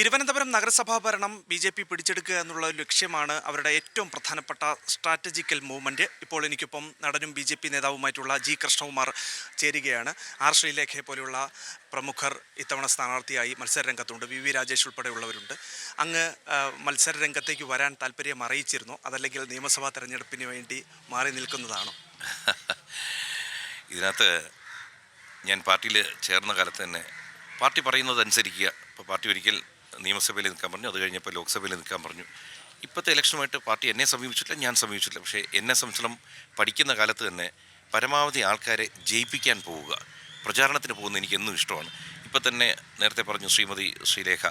തിരുവനന്തപുരം നഗരസഭാ ഭരണം B J P പിടിച്ചെടുക്കുക എന്നുള്ള ലക്ഷ്യമാണ് അവരുടെ ഏറ്റവും പ്രധാനപ്പെട്ട സ്ട്രാറ്റജിക്കൽ മൂവ്മെന്റ് ഇപ്പോൾ എനിക്കിപ്പം നടനും ബി ജെ പി നേതാവുമായിട്ടുള്ള ജി കൃഷ്ണകുമാർ ചേരുകയാണ്. ആർ ശ്രീലേഖയെ പോലെയുള്ള പ്രമുഖർ ഇത്തവണ സ്ഥാനാർത്ഥിയായി മത്സരരംഗത്തുണ്ട്. വി വി രാജേഷ് ഉൾപ്പെടെയുള്ളവരുണ്ട് അങ്ങ് മത്സരരംഗത്തേക്ക് മത്സര രംഗത്തേക്ക് വരാൻ താല്പര്യം അറിയിച്ചിരുന്നു. അതല്ലെങ്കിൽ നിയമസഭാ തെരഞ്ഞെടുപ്പിന് വേണ്ടി മാറി നിൽക്കുന്നതാണോ? ഇതിനകത്ത് ഞാൻ പാർട്ടിയിൽ ചേർന്ന കാലത്ത് തന്നെ പാർട്ടി പറയുന്നത് അനുസരിക്കുക. ഇപ്പോൾ പാർട്ടി ഒരിക്കൽ നിയമസഭയിൽ നിൽക്കാൻ പറഞ്ഞു. അത് കഴിഞ്ഞപ്പോൾ ലോക്സഭയിൽ നിൽക്കാൻ പറഞ്ഞു. ഇപ്പോഴത്തെ ഇലക്ഷനുമായിട്ട് പാർട്ടി എന്നെ സമീപിച്ചിട്ടില്ല ഞാൻ സമീപിച്ചിട്ടില്ല. പക്ഷേ എന്നെ സംബന്ധിച്ചിടം പഠിക്കുന്ന കാലത്ത് തന്നെ പരമാവധി ആൾക്കാരെ ജയിപ്പിക്കാൻ പോവുക പ്രചാരണത്തിന് പോകുന്ന എനിക്ക് എന്നും ഇഷ്ടമാണ്. ഇപ്പം തന്നെ നേരത്തെ പറഞ്ഞു ശ്രീമതി ശ്രീലേഖ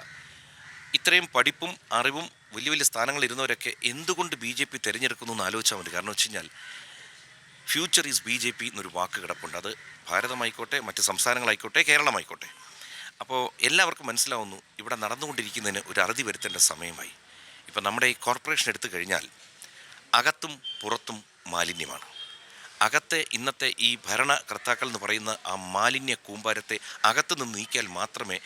ഇത്രയും പഠിപ്പും അറിവും വലിയ വലിയ സ്ഥാനങ്ങളിൽ ഇരുന്നവരൊക്കെ എന്തുകൊണ്ട് ബി ജെ പി തിരഞ്ഞെടുക്കുന്നു എന്ന് ആലോചിച്ചാൽ മതി. കാരണം വെച്ച് കഴിഞ്ഞാൽ future is B J P എന്നൊരു വാക്ക് കിടപ്പുണ്ട്. അത് ഭാരതമായിക്കോട്ടെ മറ്റ് സംസ്ഥാനങ്ങളായിക്കോട്ടെ കേരളമായിക്കോട്ടെ. അപ്പോൾ എല്ലാവർക്കും മനസ്സിലാവുന്നു ഇവിടെ നടന്നുകൊണ്ടിരിക്കുന്നതിന് ഒരു അറുതി വരുത്തേണ്ട സമയമായി. ഇപ്പം നമ്മുടെ ഈ കോർപ്പറേഷൻ എടുത്തു കഴിഞ്ഞാൽ അകത്തും പുറത്തും മാലിന്യമാണ്. അകത്തെ ഇന്നത്തെ ഈ ഭരണകർത്താക്കൾ എന്ന് പറയുന്ന ആ മാലിന്യ കൂമ്പാരത്തെ അകത്തു നിന്ന് നീക്കിയാൽ മാത്രമേ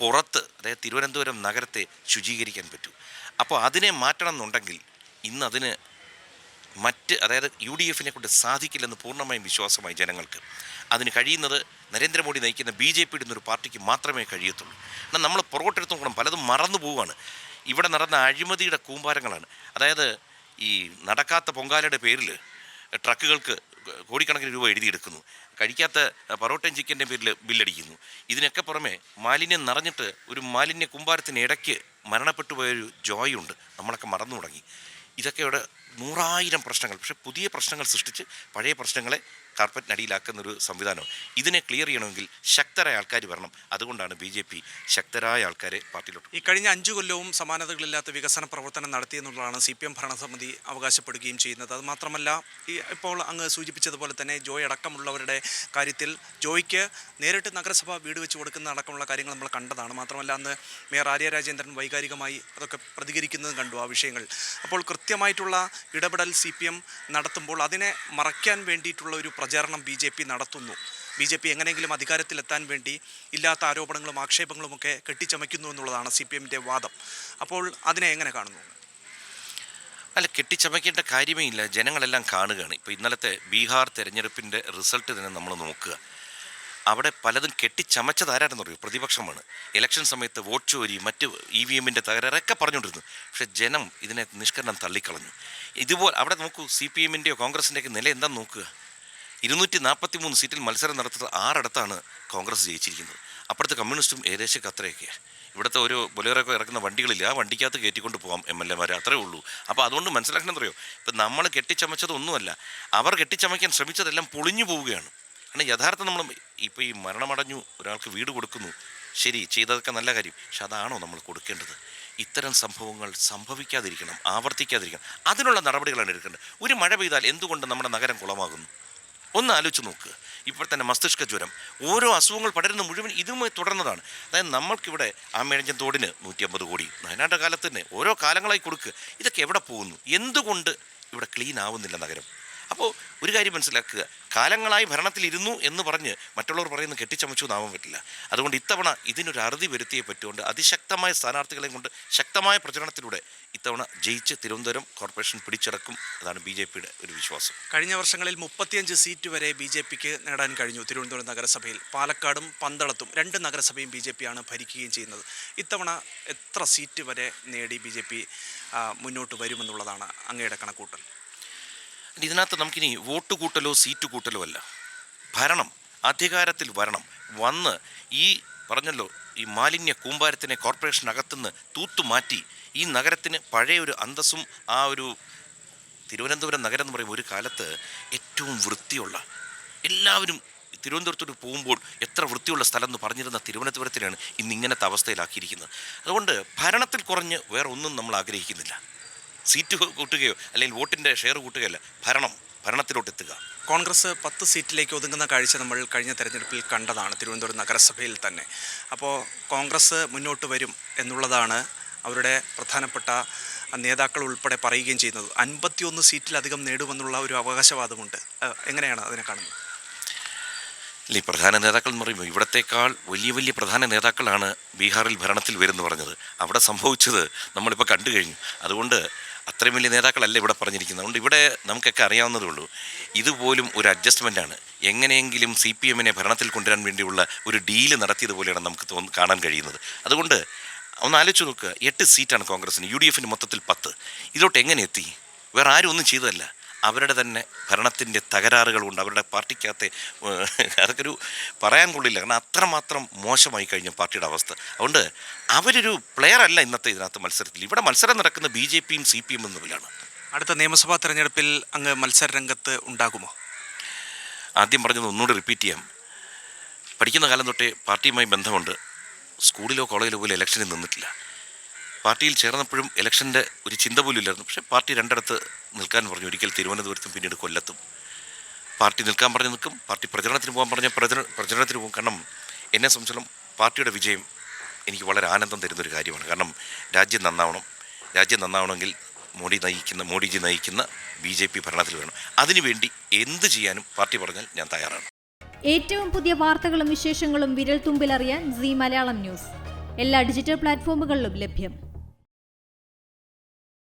പുറത്ത് അതായത് തിരുവനന്തപുരം നഗരത്തെ ശുചീകരിക്കാൻ പറ്റൂ. അപ്പോൾ അതിനെ മാറ്റണം എന്നുണ്ടെങ്കിൽ ഇന്നതിന് മറ്റ് അതായത് യു ഡി എഫിനെ കൊണ്ട് സാധിക്കില്ലെന്ന് പൂർണമായും വിശ്വാസമായി ജനങ്ങൾക്ക്. അതിന് കഴിയുന്നത് നരേന്ദ്രമോദി നയിക്കുന്ന ബി ജെ പിയുടെ ഒരു പാർട്ടിക്ക് മാത്രമേ കഴിയത്തുള്ളൂ. എന്നാൽ നമ്മൾ പുറകോട്ടെടുത്ത് നോക്കണം പലതും മറന്നു പോവുകയാണ്. ഇവിടെ നടന്ന അഴിമതിയുടെ കൂമ്പാരങ്ങളാണ്. അതായത് ഈ നടക്കാത്ത പൊങ്കാലയുടെ പേരിൽ ട്രക്കുകൾക്ക് കോടിക്കണക്കിന് രൂപ എഴുതിയെടുക്കുന്നു. കഴിക്കാത്ത പൊറോട്ടയും ചിക്കന്റെ പേരിൽ ബില്ലടിക്കുന്നു. ഇതിനൊക്കെ പുറമെ മാലിന്യം നിറഞ്ഞിട്ട് ഒരു മാലിന്യ കൂമ്പാരത്തിന് ഇടയ്ക്ക് മരണപ്പെട്ടു പോയൊരു ജോയുണ്ട്. നമ്മളൊക്കെ മറന്നു തുടങ്ങി. ഇതൊക്കെ ഇവിടെ നൂറായിരം പ്രശ്നങ്ങൾ പക്ഷേ പുതിയ പ്രശ്നങ്ങൾ സൃഷ്ടിച്ച് പഴയ പ്രശ്നങ്ങളെ കാർപ്പറ്റിനടിയിലാക്കുന്ന ഒരു സംവിധാനം ഇതിനെ ക്ലിയർ ചെയ്യണമെങ്കിൽ ശക്തരായ ആൾക്കാർ വരണം. അതുകൊണ്ടാണ് ബി ജെ പി ശക്തരായ ആൾക്കാരെ പാർട്ടിയിലോട്ട് ഈ കഴിഞ്ഞ അഞ്ചു കൊല്ലവും സമാനതകളില്ലാത്ത വികസന പ്രവർത്തനം നടത്തിയെന്നുള്ളതാണ് സി പി എം ഭരണസമിതി അവകാശപ്പെടുകയും ചെയ്യുന്നത്. അത് മാത്രമല്ല ഈ ഇപ്പോൾ അങ്ങ് സൂചിപ്പിച്ചതുപോലെ തന്നെ ജോയ് അടക്കമുള്ളവരുടെ കാര്യത്തിൽ ജോയ്ക്ക് നേരിട്ട് നഗരസഭ വീട് വെച്ച് കൊടുക്കുന്ന അടക്കമുള്ള കാര്യങ്ങൾ നമ്മൾ കണ്ടതാണ്. മാത്രമല്ല അന്ന് മേയർ ആര്യ രാജേന്ദ്രൻ വൈകാരികമായി അതൊക്കെ പ്രതികരിക്കുന്നതും കണ്ടു ആ വിഷയങ്ങൾ. അപ്പോൾ കൃത്യമായിട്ടുള്ള ഇടപെടൽ സി പി എം നടത്തുമ്പോൾ അതിനെ മറയ്ക്കാൻ വേണ്ടിയിട്ടുള്ള ഒരു പ്രചാരണം ബി ജെ പി നടത്തുന്നു. ബി ജെ പി എങ്ങനെയെങ്കിലും അധികാരത്തിലെത്താൻ വേണ്ടി ഇല്ലാത്ത ആരോപണങ്ങളും ആക്ഷേപങ്ങളും ഒക്കെ കെട്ടിച്ചമയ്ക്കുന്നു എന്നുള്ളതാണ് സി പി എമ്മിന്റെ വാദം. അപ്പോൾ അതിനെ എങ്ങനെ കാണുന്നു? അല്ല കെട്ടിച്ചമയ്ക്കേണ്ട കാര്യമേ ഇല്ല. ജനങ്ങളെല്ലാം കാണുകയാണ്. ഇപ്പോൾ ഇന്നലത്തെ ബീഹാർ തെരഞ്ഞെടുപ്പിന്റെ റിസൾട്ട് തന്നെ നമ്മൾ നോക്കുക. അവിടെ പലതും കെട്ടിച്ചമച്ചതാരായിരുന്നു അറിയോ? പ്രതിപക്ഷമാണ്. ഇലക്ഷൻ സമയത്ത് വോട്ട് ചോരി മറ്റ് ഇ വി എമ്മിന്റെ തകരാറൊക്കെ പറഞ്ഞുകൊണ്ടിരുന്നു. പക്ഷേ ജനം ഇതിനെ നിഷ്കരണം തള്ളിക്കളഞ്ഞു. ഇതുപോലെ അവിടെ നോക്കൂ സി പി എമ്മിന്റെയോ കോൺഗ്രസിന്റെയൊക്കെ നില എന്താണെന്ന് നോക്കുക. ഇരുന്നൂറ്റി നാൽപ്പത്തി മൂന്ന് സീറ്റിൽ മത്സരം നടത്തുന്നത് ആറിടത്താണ് കോൺഗ്രസ് ജയിച്ചിരിക്കുന്നത്. അപ്പുറത്ത് കമ്മ്യൂണിസ്റ്റും ഏകദേശം അത്രയൊക്കെ. ഇവിടുത്തെ ഒരു ബൊലേറൊക്കെ ഇറക്കുന്ന വണ്ടികളില്ല. ആ വണ്ടിക്കകത്ത് കയറ്റിക്കൊണ്ട് പോകാം എം എൽ എമാരെ അത്രേ ഉള്ളൂ. അപ്പോൾ അതുകൊണ്ട് മനസ്സിലാക്കണം അറിയോ? ഇപ്പം നമ്മൾ കെട്ടിച്ചമച്ചതൊന്നുമല്ല. അവർ കെട്ടിച്ചമയ്ക്കാൻ ശ്രമിച്ചതെല്ലാം പൊളിഞ്ഞു പോവുകയാണ്. കാരണം യഥാർത്ഥം നമ്മൾ ഇപ്പോൾ ഈ മരണമടഞ്ഞു ഒരാൾക്ക് വീട് കൊടുക്കുന്നു. ശരി ചെയ്തതൊക്കെ നല്ല കാര്യം. പക്ഷെ അതാണോ നമ്മൾ കൊടുക്കേണ്ടത്? ഇത്തരം സംഭവങ്ങൾ സംഭവിക്കാതിരിക്കണം ആവർത്തിക്കാതിരിക്കണം. അതിനുള്ള നടപടികളാണ് എടുക്കേണ്ടത്. ഒരു മഴ പെയ്താൽ എന്തുകൊണ്ട് നമ്മുടെ നഗരം കുളമാകുന്നു? ഒന്ന് ആലോചിച്ച് നോക്കുക ഇപ്പോൾ തന്നെ മസ്തിഷ്ക ജ്വരം. ഓരോ അസുഖങ്ങൾ പടരുന്ന മുഴുവൻ ഇതുമായി തുടർന്നതാണ്. അതായത് നമ്മൾക്കിവിടെ ആമേഴഞ്ചൻ തോടിന് നൂറ്റി അമ്പത് കോടി. വയനാട് കാലത്ത് തന്നെ ഓരോ കാലങ്ങളായി കൊടുക്കുക ഇതൊക്കെ എവിടെ പോകുന്നു? എന്തുകൊണ്ട് ഇവിടെ ക്ലീൻ ആവുന്നില്ല നഗരം? അപ്പോൾ ഒരു കാര്യം മനസ്സിലാക്കുക. കാലങ്ങളായി ഭരണത്തിലിരുന്നു എന്ന് പറഞ്ഞ് മറ്റുള്ളവർ പറയുന്നത് കെട്ടിച്ചമച്ചു എന്നാവാൻ പറ്റില്ല. അതുകൊണ്ട് ഇത്തവണ ഇതിനൊരു അറുതി വരുത്തിയേ പറ്റുകൊണ്ട് അതിശക്തമായ സ്ഥാനാർത്ഥികളെ കൊണ്ട് ശക്തമായ പ്രചരണത്തിലൂടെ ഇത്തവണ ജയിച്ച് തിരുവനന്തപുരം കോർപ്പറേഷൻ പിടിച്ചടക്കും അതാണ് ബി ജെ പിയുടെ ഒരു വിശ്വാസം. കഴിഞ്ഞ വർഷങ്ങളിൽ മുപ്പത്തിയഞ്ച് സീറ്റ് വരെ ബി ജെ പിക്ക് നേടാൻ കഴിഞ്ഞു തിരുവനന്തപുരം നഗരസഭയിൽ. പാലക്കാടും പന്തളത്തും രണ്ട് നഗരസഭയും ബി ജെ പി ആണ് ഭരിക്കുകയും ചെയ്യുന്നത്. ഇത്തവണ എത്ര സീറ്റ് വരെ നേടി ബി ജെ പി മുന്നോട്ട് വരുമെന്നുള്ളതാണ് അങ്ങയുടെ കണക്കൂട്ടൽ. ഇതിനകത്ത് നമുക്കിനി വോട്ട് കൂട്ടലോ സീറ്റ് കൂട്ടലോ അല്ല. ഭരണം അധികാരത്തിൽ വരണം. വന്ന് ഈ പറഞ്ഞല്ലോ ഈ മാലിന്യ കൂമ്പാരത്തിനെ കോർപ്പറേഷനകത്തുനിന്ന് തൂത്തുമാറ്റി ഈ നഗരത്തിന് പഴയ ഒരു അന്തസ്സും ആ ഒരു തിരുവനന്തപുരം നഗരം എന്ന് പറയുമ്പോൾ ഒരു കാലത്ത് ഏറ്റവും വൃത്തിയുള്ള എല്ലാവരും തിരുവനന്തപുരത്തോട്ട് പോകുമ്പോൾ എത്ര വൃത്തിയുള്ള സ്ഥലം എന്ന് പറഞ്ഞിരുന്ന തിരുവനന്തപുരത്തിനാണ് ഇന്ന് ഇങ്ങനത്തെ അവസ്ഥയിലാക്കിയിരിക്കുന്നത്. അതുകൊണ്ട് ഭരണത്തിൽ കുറഞ്ഞ് വേറെ ഒന്നും നമ്മൾ ആഗ്രഹിക്കുന്നില്ല. സീറ്റ് കൂട്ടുകയോ അല്ലെങ്കിൽ വോട്ടിന്റെ ഷെയർ കൂട്ടുകയല്ല ഭരണം ഭരണത്തിലോട്ട് എത്തുക കോൺഗ്രസ് പത്ത് സീറ്റിലേക്ക് ഒതുങ്ങുന്ന കാഴ്ച നമ്മൾ കഴിഞ്ഞ തെരഞ്ഞെടുപ്പിൽ കണ്ടതാണ് തിരുവനന്തപുരം നഗരസഭയിൽ തന്നെ. അപ്പോൾ കോൺഗ്രസ് മുന്നോട്ട് വരും എന്നുള്ളതാണ് അവരുടെ പ്രധാനപ്പെട്ട നേതാക്കൾ ഉൾപ്പെടെ പറയുകയും ചെയ്യുന്നത്. അൻപത്തിയൊന്ന് സീറ്റിലധികം നേടുമെന്നുള്ള ഒരു അവകാശവാദമുണ്ട്. എങ്ങനെയാണ് അതിനെ കാണുന്നത്? അല്ല ഈ പ്രധാന നേതാക്കൾ എന്ന് പറയുമ്പോൾ ഇവിടത്തേക്കാൾ വലിയ വലിയ പ്രധാന നേതാക്കളാണ് ബീഹാറിൽ ഭരണത്തിൽ വരുന്നു പറഞ്ഞത്. അവിടെ സംഭവിച്ചത് നമ്മളിപ്പോൾ കണ്ടു കഴിഞ്ഞു. അതുകൊണ്ട് അത്രയും വലിയ നേതാക്കളല്ല ഇവിടെ പറഞ്ഞിരിക്കുന്നത്. അതുകൊണ്ട് ഇവിടെ നമുക്കൊക്കെ അറിയാവുന്നതേ ഉള്ളൂ. ഇതുപോലും ഒരു അഡ്ജസ്റ്റ്മെന്റാണ് എങ്ങനെയെങ്കിലും സി പി എമ്മിനെ ഭരണത്തിൽ കൊണ്ടുവരാൻ വേണ്ടിയുള്ള ഒരു ഡീൽ നടത്തിയതുപോലെയാണ് നമുക്ക് തോന്നു കാണാൻ കഴിയുന്നത്. അതുകൊണ്ട് ഒന്ന് ആലോചിച്ച് നോക്കുക എട്ട് സീറ്റാണ് കോൺഗ്രസിന് യു ഡി എഫിന് മൊത്തത്തിൽ പത്ത്. ഇതിലോട്ട് എങ്ങനെ എത്തി? വേറെ ആരും ഒന്നും ചെയ്തതല്ല. അവരുടെ തന്നെ ഭരണത്തിന്റെ തകരാറുകളുണ്ട്. അവരുടെ പാർട്ടിക്കകത്തെ അതൊക്കെ ഒരു പറയാൻ കൊള്ളില്ല. കാരണം അത്രമാത്രം മോശമായി കഴിഞ്ഞു പാർട്ടിയുടെ അവസ്ഥ. അതുകൊണ്ട് അവരൊരു പ്ലെയർ അല്ല ഇന്നത്തെ ഇതിനകത്ത് മത്സരത്തിൽ. ഇവിടെ മത്സരം നടക്കുന്ന ബി ജെ പിയും സി പി എമ്മും തമ്മിലാണ്. അടുത്ത നിയമസഭാ തെരഞ്ഞെടുപ്പിൽ അങ്ങ് മത്സര രംഗത്ത് ഉണ്ടാകുമോ? ആദ്യം പറഞ്ഞത് ഒന്നുകൂടി റിപ്പീറ്റ് ചെയ്യാം. പഠിക്കുന്ന കാലം തൊട്ടേ പാർട്ടിയുമായി ബന്ധമുണ്ട്. സ്കൂളിലോ കോളേജിലോ പോലും ഇലക്ഷനിൽ നിന്നിട്ടില്ല. പാർട്ടിയിൽ ചേർന്നപ്പോഴും ഇലക്ഷന്റെ ഒരു ചിന്ത പോലും ഇല്ലായിരുന്നു. പക്ഷേ പാർട്ടി രണ്ടിടത്ത് നിൽക്കാൻ പറഞ്ഞു. ഒരിക്കൽ തിരുവനന്തപുരത്തും പിന്നീട് കൊല്ലത്തും. പാർട്ടി നിൽക്കാൻ പറഞ്ഞു നിൽക്കും. പാർട്ടി പ്രചരണത്തിന് പോകാൻ പറഞ്ഞ പ്രചരണ പ്രചരണത്തിന് പോകും കാരണം എന്നെ സംബന്ധിച്ചോളം പാർട്ടിയുടെ വിജയം എനിക്ക് വളരെ ആനന്ദം തരുന്നൊരു കാര്യമാണ്. കാരണം രാജ്യം നന്നാവണം. രാജ്യം നന്നാവണമെങ്കിൽ മോഡി നയിക്കുന്ന മോഡിജി നയിക്കുന്ന ബി ജെ പി ഭരണത്തിൽ വേണം അതിനുവേണ്ടി എന്ത് ചെയ്യാനും പാർട്ടി പറഞ്ഞാൽ ഞാൻ തയ്യാറാണ്. ഏറ്റവും പുതിയ വാർത്തകളും വിശേഷങ്ങളും വിരൽ തുമ്പിലറിയാൻ സി മലയാളം ന്യൂസ്. എല്ലാ ഡിജിറ്റൽ പ്ലാറ്റ്ഫോമുകളിലും ലഭ്യം.